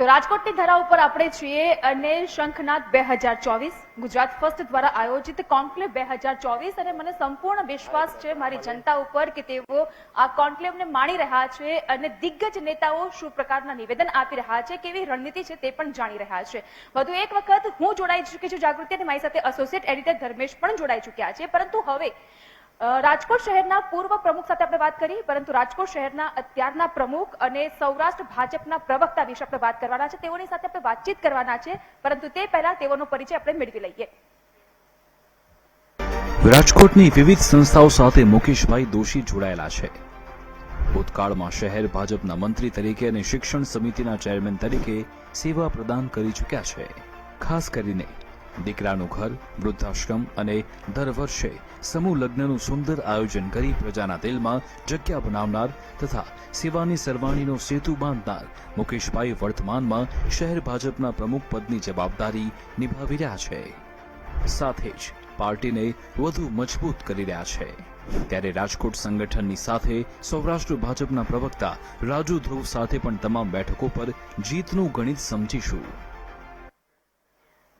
તો રાજકોટની ધરા ઉપર આપણે છીએ અને શંખનાથ બે હજાર ચોવીસ. ગુજરાત ફર્સ્ટ દ્વારા આયોજિત કોન્ક્લેવ બે હજાર ચોવીસ અને મને સંપૂર્ણ વિશ્વાસ છે મારી જનતા ઉપર કે તેઓ આ કોન્ક્લેવને માણી રહ્યા છે અને દિગ્ગજ નેતાઓ શું પ્રકારના નિવેદન આપી રહ્યા છે, કેવી રણનીતિ છે તે પણ જાણી રહ્યા છે. વધુ એક વખત હું જોડાઈ ચૂકી છું જાગૃતિ અને મારી સાથે એસોસિએટ એડિટર ધર્મેશ પણ જોડાઈ ચૂક્યા છે. પરંતુ હવે રાજકોટ શહેરના પૂર્વ પ્રમુખ સાથે આપણે વાત કરી, પરંતુ રાજકોટ શહેરના અત્યારના પ્રમુખ અને સૌરાષ્ટ્ર ભાજપના પ્રવક્તા વિશે આપણે વાત કરવાના છે. તેઓની સાથે આપણે વાતચીત કરવાના છે, પરંતુ તે પહેલા તેઓનો પરિચય આપણે મેળવી લઈએ. રાજકોટની વિવિધ સંસ્થાઓ સાથે મુકેશભાઈ દોશી જોડાયેલા છે. ભૂતકાળમાં શહેર ભાજપના મંત્રી તરીકે અને શિક્ષણ સમિતિના ચેરમેન તરીકે સેવા પ્રદાન કરી ચૂક્યા છે. ખાસ કરીને દીકરાનું ઘર, વૃદ્ધાશ્રમ અને દર વર્ષે સમૂહ લગ્નનું સુંદર આયોજન કરી પ્રજાના દિલમાં જગ્યા બનાવનાર તથા સેવાની સરવાણીનો સેતુ બાંધનાર મુકેશભાઈ વર્તમાનમાં શહેર ભાજપના પ્રમુખ પદની જવાબદારી નિભાવી રહ્યા છે. સાથે જ પાર્ટીને વધુ મજબૂત કરી રહ્યા છે. ત્યારે રાજકોટ સંગઠનની સાથે સૌરાષ્ટ્ર ભાજપના પ્રવક્તા રાજુ ધ્રુવ સાથે પણ તમામ બેઠકો પર જીતનું ગણિત સમજીશું.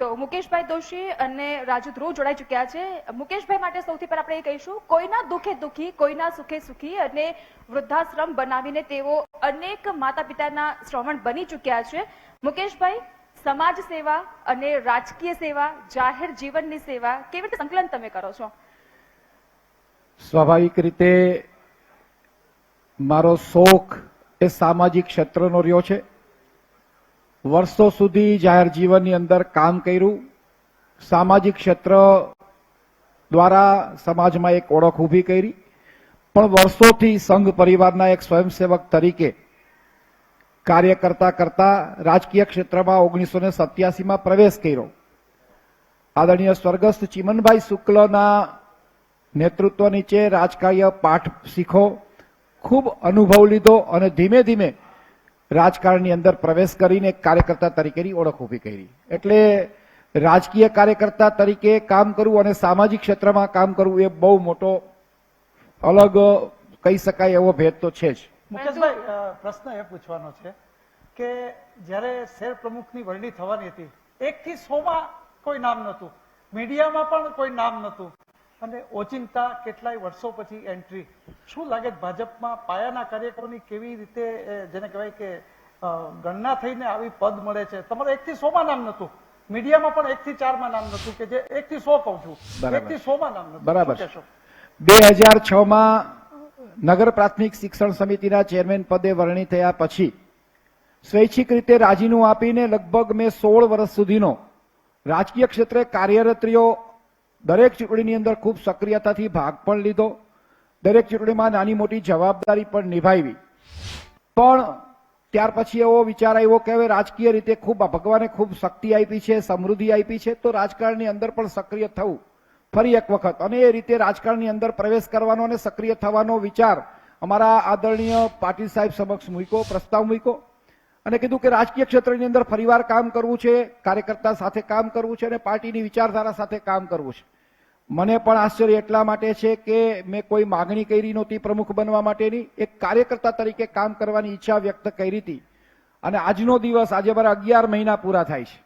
તો મુકેશભાઈ દોશી અને રાજુ ધ્રુવ જોડાઈ ચૂક્યા છે. મુકેશભાઈ માટે સૌથી પહેલા આપણે એ કહીશું, કોઈના દુઃખે દુઃખી, કોઈના સુખે સુખી અને વૃદ્ધાશ્રમ બનાવીને તેઓ અનેક માતા પિતાના શ્રવણ બની ચૂક્યા છે. મુકેશભાઈ, સમાજ સેવા અને રાજકીય સેવા, જાહેર જીવનની સેવા કેવી રીતે સંકલન તમે કરો છો? સ્વાભાવિક રીતે મારો શોખ એ સામાજિક ક્ષેત્રનો રહ્યો છે. વર્ષો સુધી જાહેર જીવનની અંદર કામ કર્યું. સામાજિક ક્ષેત્ર દ્વારા સમાજમાં એક ઓળખ ઊભી કરી. પણ વર્ષોથી સંઘ પરિવારના એક સ્વયંસેવક તરીકે કાર્ય કરતા કરતા રાજકીય ક્ષેત્રમાં ઓગણીસો ને સત્યાસીમાં પ્રવેશ કર્યો. આદરણીય સ્વર્ગસ્થ ચિમનભાઈ શુક્લના નેતૃત્વ નીચે રાજકીય પાઠ શીખો, ખૂબ અનુભવ લીધો અને ધીમે ધીમે રાજકારણની અંદર પ્રવેશ કરીને કાર્યકર્તા તરીકેની ઓળખ ઊભી કરી. એટલે રાજકીય કાર્યકર્તા તરીકે કામ કરવું અને સામાજિક ક્ષેત્રમાં કામ કરવું એ બહુ મોટો અલગ કહી શકાય એવો ભેદ તો છે જ. મુકેશભાઈ પ્રશ્ન એ પૂછવાનો છે કે જ્યારે શેર પ્રમુખની વરણી થવાની હતી એક થી સો માં કોઈ નામ નહોતું. મીડિયામાં પણ કોઈ નામ નહોતું. અને ઓચિંતા કેટલાય વર્ષો પછી એન્ટ્રી શું લાગે ભાજપમાં પાયાના કાર્યકરોની કેવી રીતે જેને કહેવાય કે ગણના થઈને આવી પદ મળે છે? તમારે એક થી સો માં નામ નહોતું. મીડિયામાં પણ એક થી ચારમાં નામ નહોતું કે જે એક થી સો કહું છું. બરાબર. એક થી સો માં નામ નહોતું. બરાબર. બે હજાર છ માં નગર પ્રાથમિક શિક્ષણ સમિતિના ચેરમેન પદે વરણી થયા પછી સ્વૈચ્છિક રીતે રાજીનું આપીને લગભગ મેં સોળ વર્ષ સુધીનો રાજકીય ક્ષેત્રે કાર્યરત રહ્યો દરેક ચૂંટણીની અંદર ખૂબ સક્રિયતાથી ભાગ પણ લીધો. દરેક ચૂંટણીમાં નાની મોટી જવાબદારી પણ નિભાવી. પણ ત્યાર પછી એવો વિચાર આવ્યો કે હવે રાજકીય રીતે ખૂબ ભગવાને ખૂબ શક્તિ આપી છે, સમૃદ્ધિ આપી છે, તો રાજકારણની અંદર પણ સક્રિય થવું. ફરી એક વખત. અને એ રીતે રાજકારણની અંદર પ્રવેશ કરવાનો અને સક્રિય થવાનો વિચાર અમારા આદરણીય પાટીલ સાહેબ સમક્ષ મૂક્યો, પ્રસ્તાવ મૂક્યો. અને કીધું કે રાજકીય ક્ષેત્રની અંદર ફરીવાર કામ કરવું છે, કાર્યકર્તા સાથે કામ કરવું છે અને પાર્ટીની વિચારધારા સાથે કામ કરવું છે. મને પણ આશ્ચર્ય એટલા માટે છે કે મેં કોઈ માગણી કરી નહોતી પ્રમુખ બનવા માટેની. એક કાર્યકર્તા તરીકે કામ કરવાની ઈચ્છા વ્યક્ત કરી હતી. અને આજનો દિવસ આજે મારા અગિયાર મહિના પૂરા થાય છે.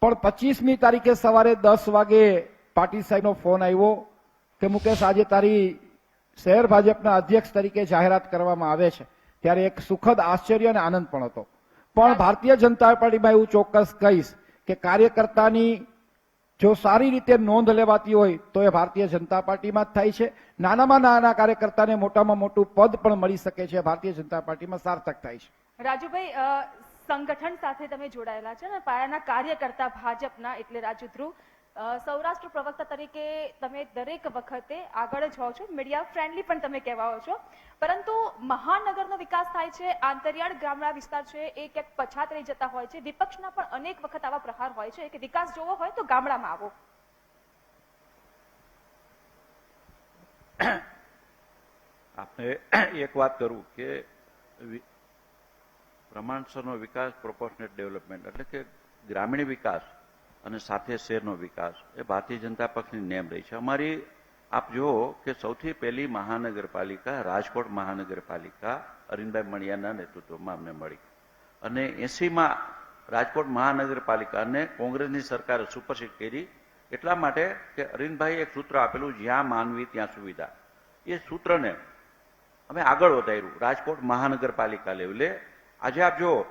પણ પચીસમી તારીખે સવારે દસ વાગે પાટીલ સાહેબનો ફોન આવ્યો કે, મુકેશ, આજે તારી શહેર ભાજપના અધ્યક્ષ તરીકે જાહેરાત કરવામાં આવે છે. ત્યારે એક સુખદ, આશ્ચર્ય અને આનંદ પણ હતો. પણ ભારતીય જનતા પાર્ટીમાં એવું ચોક્કસ કહીશ કે કાર્યકર્તાની જો સારી રીતે નોંધ લેવાતી હોય તો એ ભારતીય જનતા પાર્ટીમાં જ થાય છે. નાનામાં નાના કાર્યકર્તાને મોટામાં મોટું પદ પણ મળી શકે છે. ભારતીય જનતા પાર્ટીમાં સાર્થક થાય છે. રાજુભાઈ સંગઠન સાથે તમે જોડાયેલા છે ને? પાયાના કાર્યકર્તા ભાજપના, એટલે રાજુ ધ્રુવ સૌરાષ્ટ્ર પ્રવક્તા તરીકે તમે દરેક વખતે આગળ જ હોવ છો. મીડિયા ફ્રેન્ડલી પણ તમે કહેવાઓ છો. પરંતુ મહાનગરનો વિકાસ થાય છે, આંતરિયાળ ગ્રામ્ય વિસ્તાર છે, એ ક્યાંક પછાત રહી જતા હોય છે. વિપક્ષના પણ અનેક વખત આવા પ્રહાર હોય છે કે વિકાસ જોવો હોય તો ગામડામાં આવો. આપણે એક વાત કરું કે પ્રમાણસરનો વિકાસ પ્રોપોર્શનેટ ડેવલપમેન્ટ એટલે કે ગ્રામીણ વિકાસ અને સાથે શહેરનો વિકાસ. એ ભારતીય જનતા પક્ષની નેમ રહી છે. અમારી, આપ જુઓ કે સૌથી પહેલી મહાનગરપાલિકા, રાજકોટ મહાનગરપાલિકા અરવિંદભાઈ મણિયાના નેતૃત્વમાં અમને મળી. અને એસીમાં રાજકોટ મહાનગરપાલિકાને કોંગ્રેસની સરકારે સુપરસીડ કરી. એટલા માટે કે અરવિંદભાઈ એક સૂત્ર આપેલું, જ્યાં માનવી ત્યાં સુવિધા. એ સૂત્રને અમે આગળ વધાર્યું. રાજકોટ મહાનગરપાલિકા લેવલે. આજે આપ જુઓ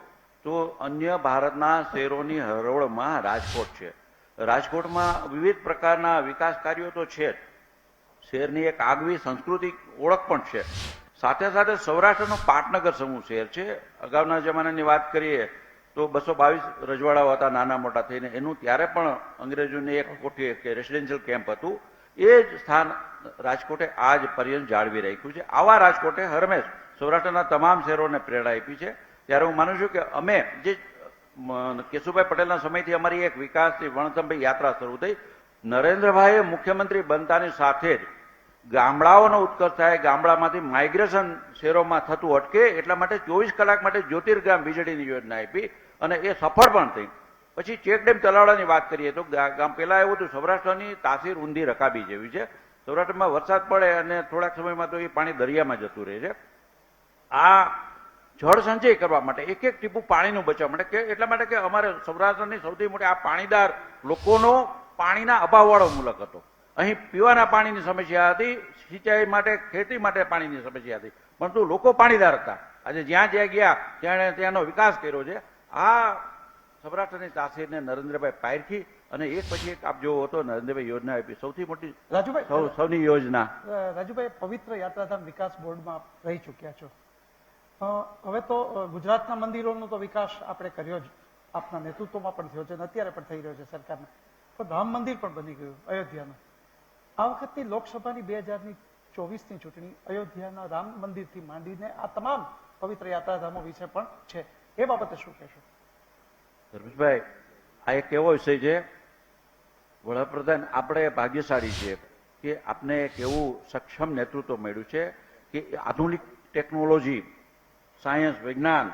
તો અન્ય ભારતના શહેરોની હરોળમાં રાજકોટ છે. રાજકોટમાં વિવિધ પ્રકારના વિકાસ કાર્યો તો છે જ. શહેરની એક આગવી સાંસ્કૃતિક ઓળખ પણ છે. સાથે સાથે સૌરાષ્ટ્રનો પાટનગર સમૂહ શહેર છે. અગાઉના જમાનાની વાત કરીએ તો બસો બાવીસ રજવાડાઓ હતા નાના મોટા થઈને. એનું ત્યારે પણ અંગ્રેજોની એક કોઠી કે રેસિડેન્શિયલ કેમ્પ હતું. એ જ સ્થાન રાજકોટે આજ પર્યંત જાળવી રાખ્યું છે. આવા રાજકોટે હરમેશ સૌરાષ્ટ્રના તમામ શહેરોને પ્રેરણા આપી છે. ત્યારે હું માનું છું કે અમે જે કેશુભાઈ પટેલના સમયથી અમારી એક વિકાસની વણસંભાઈ યાત્રા શરૂ થઈ. નરેન્દ્રભાઈએ મુખ્યમંત્રી બનતાની સાથે જ ગામડાઓનો ઉત્કર્ષ થાય, ગામડામાંથી માઇગ્રેશન શહેરોમાં થતું અટકે, એટલા માટે ચોવીસ કલાક માટે જ્યોતિર્ગામ વીજળીની યોજના આપી અને એ સફળ પણ થઈ. પછી ચેક ડેમ તલાવડાની વાત કરીએ તો ગામ પહેલાં એવું હતું, સૌરાષ્ટ્રની તાસીર ઊંધી રકાબી જેવી છે. સૌરાષ્ટ્રમાં વરસાદ પડે અને થોડાક સમયમાં તો એ પાણી દરિયામાં જતું રહે છે. આ જળ સંચય કરવા માટે એક એક ટીપું પાણીનું બચાવવા માટે કે એટલા માટે કે અમારે સૌરાષ્ટ્રની સૌથી મોટી આ પાણીદાર લોકોનો પાણીના અભાવવાળો મુલક હતો. અહીં પીવાના પાણીની સમસ્યા હતી સિંચાઈ માટે ખેતી માટે પાણીની સમસ્યા હતી. પરંતુ લોકો પાણીદાર હતા. આજે જ્યાં જ્યાં ગયા ત્યાં ત્યાંનો વિકાસ કર્યો છે. આ સૌરાષ્ટ્રની તાસીરને નરેન્દ્રભાઈ પારખી અને એક પછી એક આપ જોવો હતો નરેન્દ્રભાઈ યોજના આપી. સૌથી મોટી રાજુભાઈ સૌ સૌની યોજના રાજુભાઈ પવિત્ર યાત્રાધામ વિકાસ બોર્ડમાં રહી ચૂક્યા છો. હવે તો ગુજરાતના મંદિરોનો તો વિકાસ આપણે કર્યો જ. આપના નેતૃત્વમાં પણ થયો છે અત્યારે પણ થઈ રહ્યો છે સરકારના. તો રામ મંદિર પણ બની ગયું, અયોધ્યાનું. આ વખતની લોકસભાની બે હજારની ચોવીસની ચૂંટણી અયોધ્યાના રામ મંદિરથી માંડીને આ તમામ પવિત્ર યાત્રાધામો વિશે પણ છે. એ બાબતે શું કહેશો? ધર્મેશભાઈ, આ એક એવો વિષય છે. વડાપ્રધાન, આપણે ભાગ્યશાળી છીએ કે આપને એક એવું સક્ષમ નેતૃત્વ મળ્યું છે કે આધુનિક ટેકનોલોજી સાયન્સ, વિજ્ઞાન.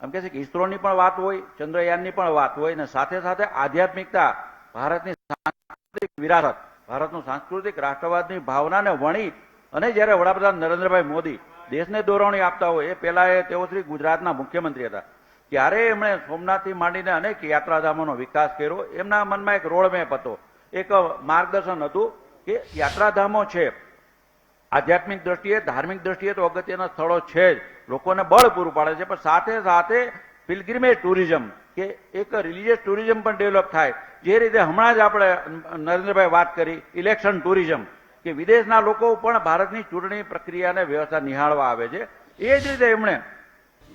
એમ કહે છે કે ઇસરોની પણ વાત હોય, ચંદ્રયાનની પણ વાત હોય અને સાથે સાથે આધ્યાત્મિકતા, ભારતની સાંસ્કૃતિક વિરાસત, ભારતનું સાંસ્કૃતિક રાષ્ટ્રવાદની ભાવનાને વણી અને જ્યારે વડાપ્રધાન નરેન્દ્રભાઈ મોદી દેશને દોરવણી આપતા હોય, એ પહેલા એ તેઓ શ્રી ગુજરાતના મુખ્યમંત્રી હતા. ત્યારે એમણે સોમનાથથી માંડીને અનેક યાત્રાધામોનો વિકાસ કર્યો. એમના મનમાં એક રોડમેપ હતો. એક માર્ગદર્શન હતું કે યાત્રાધામો છે. આધ્યાત્મિક દ્રષ્ટિએ, ધાર્મિક દ્રષ્ટિએ તો અગત્યના સ્થળો છે જ. લોકોને બળ પૂરું પાડે છે, પણ સાથે સાથે પિલગ્રીમેજ ટુરિઝમ કે એક રિલિજિયસ ટુરિઝમ પણ ડેવલપ થાય. જે રીતે હમણાં જ આપણે નરેન્દ્રભાઈ વાત કરી ઇલેક્શન ટુરિઝમ કે વિદેશના લોકો પણ ભારતની ચૂંટણી પ્રક્રિયાને વ્યવસ્થા નિહાળવા આવે છે. એ જ રીતે એમણે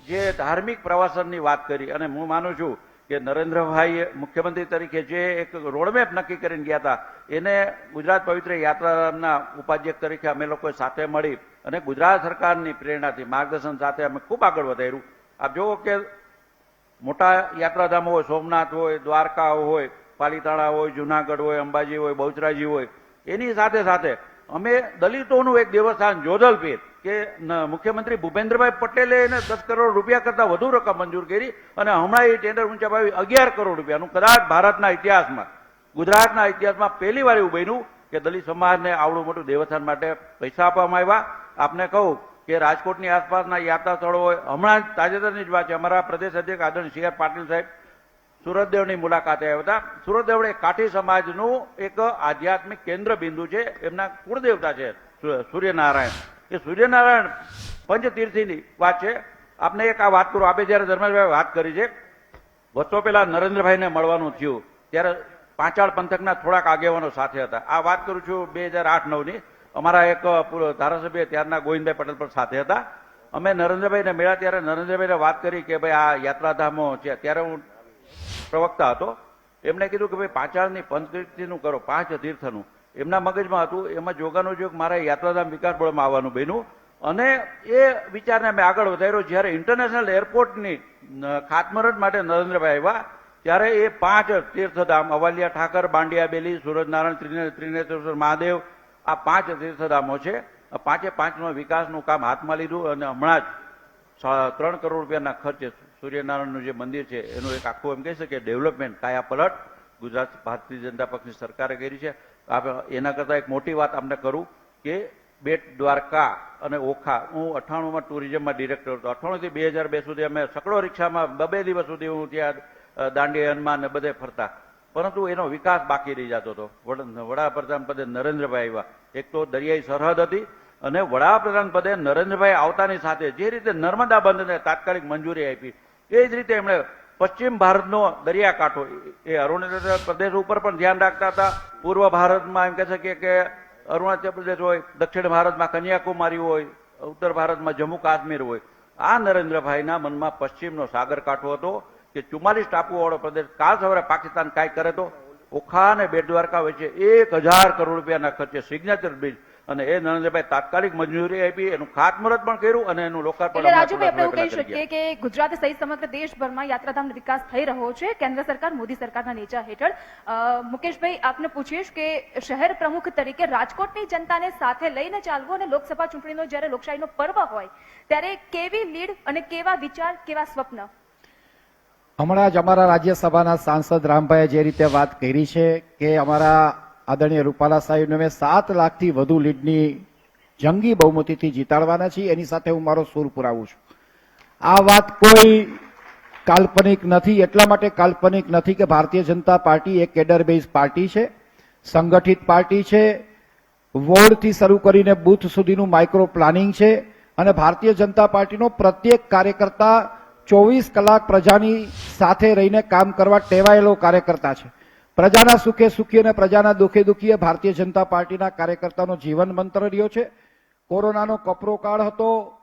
જે ધાર્મિક પ્રવાસનની વાત કરી, અને હું માનું છું કે નરેન્દ્રભાઈએ મુખ્યમંત્રી તરીકે જે એક રોડમેપ નક્કી કરીને ગયા હતા, એને ગુજરાત પવિત્ર યાત્રાના ઉપાધ્યક્ષ તરીકે અમે લોકોએ સાથે મળી અને ગુજરાત સરકારની પ્રેરણાથી માર્ગદર્શન સાથે અમે ખૂબ આગળ વધાર્યું. આપ જુઓ કે મોટા યાત્રાધામો હોય, સોમનાથ હોય, દ્વારકા હોય, પાલીતાણા હોય, જુનાગઢ હોય, અંબાજી હોય, બહુચરાજી હોય, એની સાથે સાથે અમે દલિતોનું એક દેવસ્થાન, જોધલપીર, કે મુખ્યમંત્રી ભૂપેન્દ્રભાઈ પટેલે એને દસ કરોડ રૂપિયા કરતાં વધુ રકમ મંજૂર કરી અને હમણાં એ ટેન્ડર ઊંચા અગિયાર કરોડ રૂપિયાનું કદાચ ભારતના ઇતિહાસમાં, ગુજરાતના ઇતિહાસમાં પહેલી વાર એવું બન્યું કે દલિત સમાજને આવડું મોટું દેવસ્થાન માટે પૈસા આપવામાં આવ્યા. આપને કહું કે રાજકોટની આસપાસના યાત્રા સ્થળો હમણાં તાજેતરની જ વાત છે. અમારા પ્રદેશ અધ્યક્ષ આદરણીય સી આર પાટીલ સાહેબ સુરતદેવની મુલાકાતે આવ્યા હતા. સુરતદેવ એ કાઠી સમાજનું એક આધ્યાત્મિક કેન્દ્ર બિંદુ છે. એમના કુળદેવતા છે સૂર્યનારાયણ. એ સૂર્યનારાયણ પંચતીર્થીની વાત છે. આપને એક આ વાત કરું. આપે જયારે ધર્મેશભાઈ વાત કરી છે, વર્ષો પહેલા નરેન્દ્રભાઈને મળવાનું થયું. ત્યારે પાંચાળ પંથકના થોડાક આગેવાનો સાથે હતા. આ વાત કરું છું બે હજાર આઠ નવની. અમારા એક ધારાસભ્ય ત્યારના ગોવિંદભાઈ પટેલ પણ સાથે હતા. અમે નરેન્દ્રભાઈને મળ્યા ત્યારે નરેન્દ્રભાઈને વાત કરી કે ભાઈ આ યાત્રાધામો છે. ત્યારે હું પ્રવક્તા હતો. એમણે કીધું કે ભાઈ પાંચાળની પંચતીર્થનું કરો, પાંચ તીર્થનું. એમના મગજમાં હતું, એમાં જોગાનો જોગ મારા યાત્રાધામ વિકાસ બોર્ડમાં આવવાનું બન્યું. અને એ વિચારને અમે આગળ વધાર્યો. જ્યારે ઇન્ટરનેશનલ એરપોર્ટની ખાતમુહૂર્ત માટે નરેન્દ્રભાઈ આવ્યા, ત્યારે એ પાંચ તીર્થધામ, અવાલિયા, ઠાકર, બાંડિયા, બેલી સુરજનારાયણ ત્રિને ત્રિનેત્રેશ્વર, મહાદેવ, આ પાંચ તીર્થધામો છે. પાંચે પાંચનો વિકાસનું કામ હાથમાં લીધું અને હમણાં જ ત્રણ કરોડ રૂપિયાના ખર્ચે સૂર્યનારાયણનું જે મંદિર છે, એનું એક આખું એમ કહી શકીએ, ડેવલપમેન્ટ, કાયા પલટ, ગુજરાત, ભારતીય જનતા પક્ષની સરકારે કરી છે. એના કરતાં એક મોટી વાત આપણે કરું કે બેટ દ્વારકા અને ઓખા, હું અઠાણુંમાં ટુરિઝમમાં ડિરેક્ટર હતો. અઠાણુંથી બે હજાર બે સુધી અમે સકડો રિક્ષામાં બબે દિવસ સુધી હું ત્યાં દાંડીયનમાં ને બધે ફરતા. પરંતુ એનો વિકાસ બાકી રહી જતો હતો. વડાપ્રધાન પદે નરેન્દ્રભાઈ આવ્યા. એક તો દરિયાઈ સરહદ હતી અને વડાપ્રધાન પદે નરેન્દ્રભાઈ આવતાની સાથે જે રીતે નર્મદા બંધને તાત્કાલિક મંજૂરી આપી, એ જ રીતે એમણે પશ્ચિમ ભારતનો દરિયાકાંઠો, એ અરુણાચલ પ્રદેશ ઉપર પણ ધ્યાન રાખતા હતા. પૂર્વ ભારતમાં એમ કહે છે કે અરુણાચલ પ્રદેશ હોય, દક્ષિણ ભારતમાં કન્યાકુમારી હોય, ઉત્તર ભારતમાં જમ્મુ કાશ્મીર હોય, આ નરેન્દ્રભાઈના મનમાં પશ્ચિમનો સાગર કાંઠો હતો કે ચુમ્માલીસ ટાપુવાળો પ્રદેશ, કાલ સવારે પાકિસ્તાન કાંઈ કરે તો ઓખા અને બેટ દ્વારકા વચ્ચે એક હજાર કરોડ રૂપિયાના ખર્ચે સિગ્નેચર બ્રિજ અને એ નરેન્દ્રભાઈ તાત્કાલિક મંજૂરી આપી એનું ખાતમુહૂર્ત પણ કર્યું અને એનું લોકાર્પણ રાજુભાઈ આપણે એવું કહી શકીએ કે ગુજરાત સહિત સમગ્ર દેશભરમાં યાત્રાધામનો વિકાસ થઈ રહ્યો છે. કેન્દ્ર સરકાર મોદી સરકારના નેજા હેઠળ. મુકેશભાઈ આપને પૂછીશ કે શહેર પ્રમુખ તરીકે રાજકોટની જનતાને સાથે લઈને ચાલવું અને લોકસભા ચૂંટણીનો જ્યારે લોકશાહીનો પર્વ હોય ત્યારે કેવી લીડ અને કેવા વિચાર કેવા સ્વપ્ન? હમણાં જ અમારા રાજ્યસભાના સાંસદ રામભાઈએ જે રીતે વાત કરી છે કે અમારા આદરણીય રૂપાલા સાહેબને અમે સાત લાખથી વધુ લીડની જંગી બહુમતીથી જીતાડવાના છીએ. એની સાથે હું મારો સૂર પુરાવું છું. આ વાત કોઈ કાલ્પનિક નથી. એટલા માટે કાલ્પનિક નથી કે ભારતીય જનતા પાર્ટી એક કેડર બેઝ પાર્ટી છે, સંગઠિત પાર્ટી છે, વોર્ડથી શરૂ કરીને બૂથ સુધીનું માઇક્રો પ્લાનિંગ છે અને ભારતીય જનતા પાર્ટીનો પ્રત્યેક કાર્યકર્તા ચોવીસ કલાક પ્રજાની સાથે રહીને કામ કરવા ટેવાયેલો કાર્યકર્તા છે. પ્રજાના સુખે સુખી અને પ્રજાના દુઃખે દુઃખી ભારતીય જનતા પાર્ટીના કાર્યકર્તાનો જીવન મંત્ર રહ્યો છે. કોરોનાનો કપરો કાળ હતો.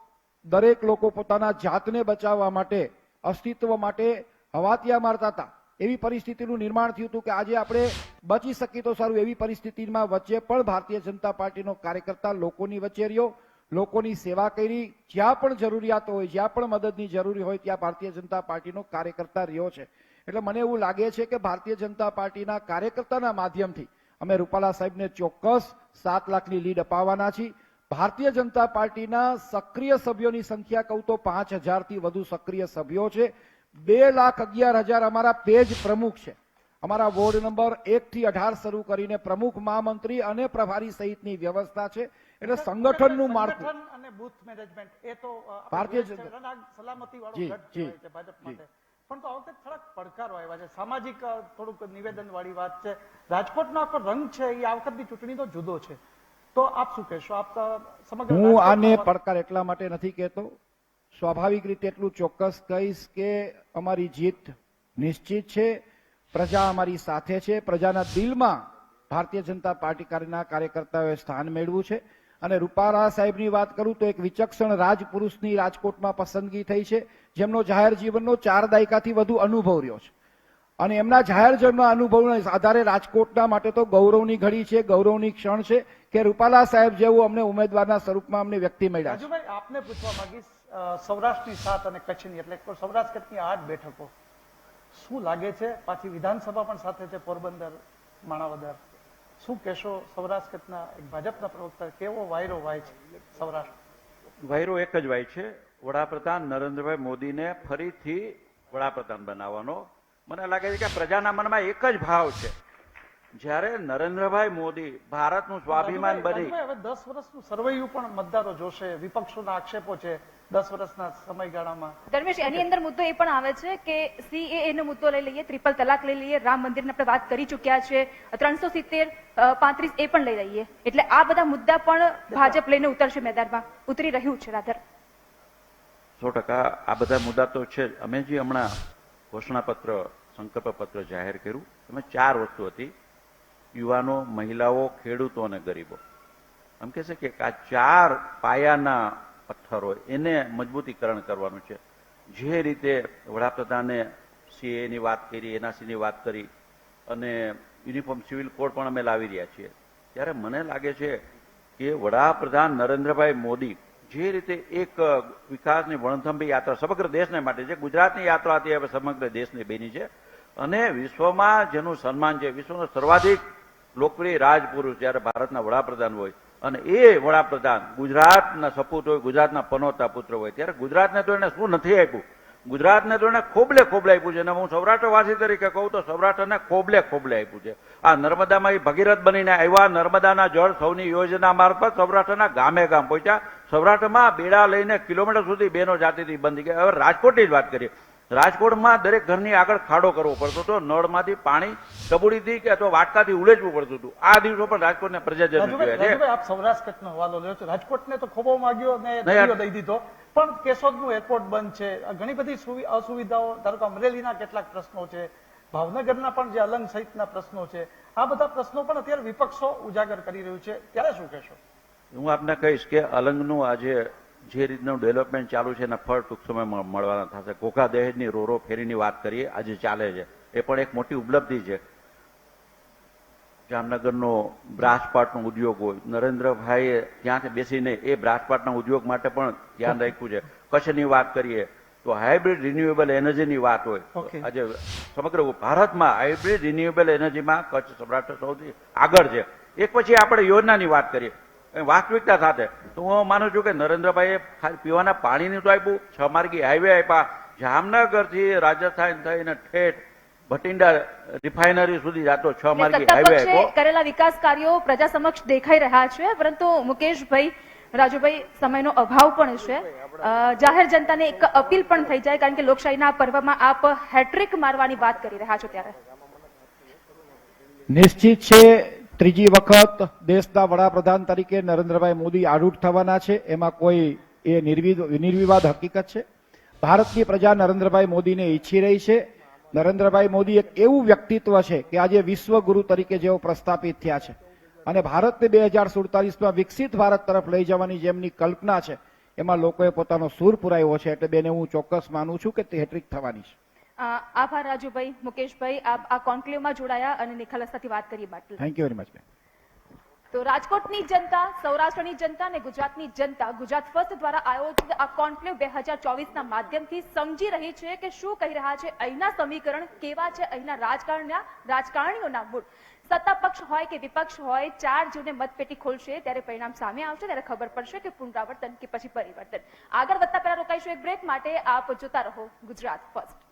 દરેક લોકો પોતાના જાતને બચાવવા માટે, અસ્તિત્વ માટે હવાતિયા મારતા હતા. એવી પરિસ્થિતિનું નિર્માણ થયું હતું કે આજે આપણે બચી શકીએ તો સારું. એવી પરિસ્થિતિમાં વચ્ચે પણ ભારતીય જનતા પાર્ટીનો કાર્યકર્તા લોકોની વચ્ચે રહ્યો. લોકોની સેવા કરી. જ્યાં પણ જરૂરિયાત હોય, જ્યાં પણ મદદની જરૂરી હોય, ત્યાં ભારતીય જનતા પાર્ટીનો કાર્યકર્તા રહ્યો છે. એટલે મને એવું લાગે છે કે ભારતીય જનતા પાર્ટીના કાર્યકર્તાના માધ્યમથી અમે રૂપાલા સાહેબને ચોક્કસ સાત લાખની લીડ અપાવવાના છીએ. ભારતીય જનતા પાર્ટીના સક્રિય સભ્યોની સંખ્યા કહું તો પાંચ હજારથી વધુ સક્રિય સભ્યો છે. બે લાખ અગિયાર હજાર અમારા પેજ પ્રમુખ છે. અમારા વોર્ડ નંબર એક થી અઢાર શરૂ કરીને પ્રમુખ મહામંત્રી અને પ્રભારી સહિતની વ્યવસ્થા છે. એટલે સંગઠનનું માળખું. અને બૂથ મેનેજમેન્ટ એ તો ભારતીય જનતા- સલામતી વાળો જી, જી, પણ તો આ વખતે થોડાક પડકારો આવ્યા છે. સામાજિક થોડુંક નિવેદન વાળી વાત છે. રાજકોટનો આખો રંગ છે એ આ વખતની ચૂંટણીનો જુદો છે. તો આપ શું કહેશો? આપ તો સમગ્ર હું આને પડકાર એટલા માટે નથી કહેતો. સ્વાભાવિક રીતે એટલું ચોક્કસ કહીશ કે અમારી જીત નિશ્ચિત છે. પ્રજા અમારી સાથે છે. પ્રજાના દિલમાં ભારતીય જનતા પાર્ટી કાર્યના કાર્યકર્તાઓએ સ્થાન મેળવ્યું છે. અને રૂપાલા સાહેબની વાત કરું તો એક વિચક્ષણ રાજપુરુષની રાજકોટમાં પસંદગી થઈ છે, જેમનો જાહેર જીવનનો ચાર દાયકાથી વધુ અનુભવ રહ્યો છે. અને એમના જાહેર જન્મના અનુભવના આધારે રાજકોટના માટે તો ગૌરવની ઘડી છે, ગૌરવની ક્ષણ છે કે રૂપાલા સાહેબ જેવું અમને ઉમેદવારના સ્વરૂપમાં અમને વ્યક્તિ મળ્યા છે. આપને પૂછવા માંગીશ સૌરાષ્ટ્રની સાત અને કચ્છની એટલે સૌરાષ્ટ્ર કચ્છની આઠ બેઠકો. શું લાગે છે? પાછી વિધાનસભા પણ સાથે છે પોરબંદર, માણાવદર. શું કહેશો? સૌરાષ્ટ્ર કચ્છના એક ભાજપના પ્રવક્તા કેવો વાયરો વાય છે સૌરાષ્ટ્ર? વાયરો એક જ વાય છે. વડાપ્રધાન નરેન્દ્રભાઈ મોદીને ફરીથી વડાપ્રધાન બનાવવાનો. મને લાગે છે કે પ્રજાના મનમાં એક જ ભાવ છે. જ્યારે નરેન્દ્રભાઈ મોદી ભારતનું સ્વાભિમાન બની હવે દસ વર્ષનું સર્વૈયું પણ મતદારો જોશે વિપક્ષોના આક્ષેપો છે. દસ વર્ષના સમયગાળામાં. ધર્મેશ એની અંદર મુદ્દો એ પણ આવે છે કે સીએએ નો મુદ્દો લઈ લઈએ ત્રિપલ તલાક લઈ લઈએ રામ મંદિરની આપણે વાત કરી ચૂક્યા છે ત્રણસો સિત્તેર પાંત્રીસ એ પણ લઈ લઈએ. એટલે આ બધા મુદ્દા પણ ભાજપ લઈને ઉતરશે મેદાનમાં. ઉતરી રહ્યું છે રાધર. સો ટકા આ બધા મુદ્દા તો છે અમે જે હમણાં ઘોષણાપત્ર સંકલ્પ પત્ર જાહેર કર્યું એમાં ચાર વસ્તુ હતી. યુવાનો મહિલાઓ ખેડૂતો અને ગરીબો. એમ કે છે કે આ ચાર પાયાના પથ્થરો, એને મજબૂતીકરણ કરવાનું છે. જે રીતે વડાપ્રધાને સીએની વાત કરી એનઆરસી ની વાત કરી, અને યુનિફોર્મ સિવિલ કોડ પણ અમે લાવી રહ્યા છીએ. ત્યારે મને લાગે છે કે વડાપ્રધાન નરેન્દ્રભાઈ મોદી જે રીતે એક વિકાસની વણથંભી યાત્રા, સમગ્ર દેશને માટે છે, ગુજરાતની યાત્રા હતી, હવે સમગ્ર દેશની બની છે, અને વિશ્વમાં જેનું સન્માન છે, વિશ્વનો સર્વાધિક લોકપ્રિય રાજપુરુષ જ્યારે ભારતના વડાપ્રધાન હોય અને એ વડાપ્રધાન ગુજરાતના સપૂત હોય, ગુજરાતના પનોતા પુત્ર હોય, ત્યારે ગુજરાતને તો એને શું નથી આપ્યું? ગુજરાતને તો એને ખોબલે ખોબલે આપ્યું છે. અને હું સૌરાષ્ટ્રવાસી તરીકે કહું તો સૌરાષ્ટ્રને ખોબલે ખોબલે આપ્યું છે. આ નર્મદામાં એ ભગીરથ બનીને આવ્યા, નર્મદાના જળ સૌની યોજના મારફત સૌરાષ્ટ્રના ગામે ગામ પહોંચ્યા. સૌરાષ્ટ્રમાં બેડા લઈને કિલોમીટર સુધી બેનો જાતિથી બંધ ગયા. હવે રાજકોટની જ વાત કરીએ. રાજકોટમાં દરેક ઘરની આગળ ખાડો કરવો પડતો હતો. નળમાંથી પાણી કબૂડીથી કે અથવા વાટકાથી ઉલેચવું પડતું હતું. આ દિવસો પણ રાજકોટને પ્રજાજનો છે. આપ સૌરાષ્ટ્ર કચ્છનો હવાલો લ્યો છો. રાજકોટને તો ખોબો માગ્યો અને દઈ દીધો. પણ કેશોદનું એરપોર્ટ બંધ છે. ઘણી બધી અસુવિધાઓ ધારો કે અમરેલીના કેટલાક પ્રશ્નો છે. ભાવનગરના પણ જે અલંગ સહિતના પ્રશ્નો છે. આ બધા પ્રશ્નો પણ અત્યારે વિપક્ષો ઉજાગર કરી રહ્યું છે. ત્યારે શું કહેશો? હું આપને કહીશ કે અલંગનું આજે જે રીતનું ડેવલપમેન્ટ ચાલુ છે એના ફળ ટૂંક સમયમાં મળવાના થશે. કોકા દહેજની રોરો ફેરીની વાત કરીએ આજે ચાલે છે. એ પણ એક મોટી ઉપલબ્ધિ છે. જામનગરનો બ્રાસપાટનો ઉદ્યોગ હોય નરેન્દ્રભાઈએ ત્યાંથી બેસીને એ બ્રાસપાટના ઉદ્યોગ માટે પણ ધ્યાન રાખ્યું છે. કચ્છની વાત કરીએ તો હાઇબ્રિડ રિન્યુએબલ એનર્જીની વાત હોય. આજે સમગ્ર ભારતમાં હાઇબ્રિડ રિન્યુએબલ એનર્જીમાં કચ્છ સૌરાષ્ટ્ર સૌથી આગળ છે. એક પછી આપણે યોજનાની વાત કરીએ. વાસ્તવિકતા સાથે. તો હું માનું છું કે નરેન્દ્રભાઈએ પીવાના પાણીનું તો આપ્યું છ માર્ગી હાઈવે આપ્યા. જામનગરથી રાજસ્થાન થઈને ઠેઠ ભટિંડા રિફાઇનરી સુધી જાતો છ માર્ગી હાઈવે આપ્યો. કરેલા વિકાસ કાર્યો પ્રજા સમક્ષ દેખાઈ રહ્યા છે પરંતુ મુકેશભાઈ રાજુભાઈ સમયનો અભાવ પણ છે. જાહેર જનતાને એક અપીલ પણ થઈ જાય કારણ કે લોકશાહીના પર્વમાં આપ હેટ્રિક મારવાની વાત કરી રહ્યા છો ત્યારે. નિશ્ચિત છે ત્રીજી વખત દેશના વડાપ્રધાન તરીકે નરેન્દ્રભાઈ મોદી આરૂઢ થવાના છે. એમાં કોઈ એ નિર્વિવાદ હકીકત છે. ભારતની પ્રજા નરેન્દ્રભાઈ મોદીને ઈચ્છી રહી છે. નરેન્દ્રભાઈ મોદી એક એવું વ્યક્તિત્વ છે કે આજે વિશ્વગુરુ તરીકે જેઓ પ્રસ્થાપિત થયા છે. અને ભારતને બે હજાર સુડતાલીસમાં વિકસિત ભારત તરફ લઈ જવાની જેમની કલ્પના છે, એમાં લોકોએ પોતાનો સૂર પુરાવ્યો છે. એટલે બેને હું ચોક્કસ માનું છું કે તે હેટ્રિક થવાની છે. આભાર રાજુભાઈ મુકેશભાઈ આપ આ કોન્ક્લેવમાં જોડાયા અને નિખાલસતાથી વાત કરી બાટલ થેન્ક યુ વેરી મચ તો રાજકોટની જનતા સૌરાષ્ટ્રની જનતા અને ગુજરાતની જનતા ગુજરાત ફર્સ્ટ દ્વારા આયોજિત આ કોન્ક્લેવ બે હજાર ચોવીસના માધ્યમથી સમજી રહી છે કે શું કહી રહ્યા છે અહીંના સમીકરણ કેવા છે અહીંના રાજકારણના રાજકારણીઓના મૂળ. સત્તા પક્ષ હોય કે વિપક્ષ હોય ચાર જૂને મતપેટી ખોલશે ત્યારે પરિણામ સામે આવશે ત્યારે ખબર પડશે કે પુનરાવર્તન કે પછી પરિવર્તન. આગળ વધતા પહેલા રોકાઈશું એક બ્રેક માટે આપ જોતા રહો ગુજરાત ફર્સ્ટ.